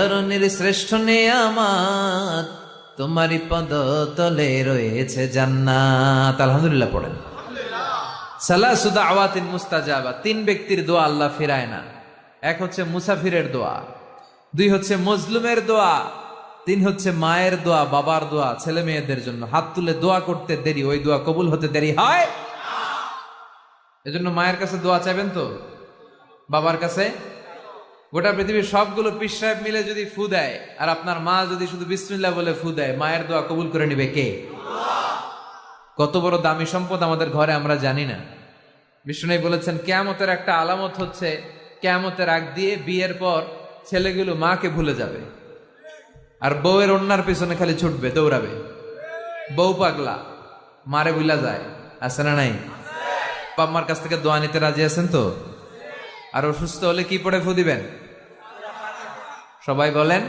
তরুণীর শ্রেষ্ঠ নেয়ামাত, তোমারই পদ তলে রয়েছে জান্নাত। আলহামদুলিল্লাহ পড়েন। সালাসুদা আওয়াতিন মুস্তাজাবা, তিন ব্যক্তির দোয়া আল্লাহ ফিরায় না। এক হচ্ছে মুসাফিরের দোয়া, দুই হচ্ছে মজলুমের দোয়া, তিন হচ্ছে মায়ের দোয়া, বাবার দোয়া, ছেলে মেয়েদের জন্য। হাত তুলে দোয়া করতে দেরি, ওই দোয়া কবুল হতে দেরি হয়? এজন্য মায়ের কাছে দোয়া চাইবেন তো? বাবার কাছে? গোটা পৃথিবীর সবগুলো সাহেব মিলে যদি ফু দেয়, আর আপনার মা যদি শুধু বিসমিল্লাহ বলে ফু দেয়, মায়ের দোয়া কবুল করে নিবে কে? কত বড় দামি সম্পদ আমাদের ঘরে আমরা জানি না। বিষ্ণু বলেছেন, কেয়ামতের একটা আলামত হচ্ছে, কেয়ামতের আগ দিয়ে বিয়ের পর ছেলেগুলো মাকে ভুলে যাবে। আর বউয়ের অন্যার পিছনে খালি ছুটবে, দৌড়াবে। বউ পাগলা, মারে বুলা যায়, আছে না নাই? বাম্মার কাছ থেকে দোয়া নিতে রাজি আছেন তো? আর অসুস্থ হলে কি পড়ে ফু দিবেন? সবাই বলেন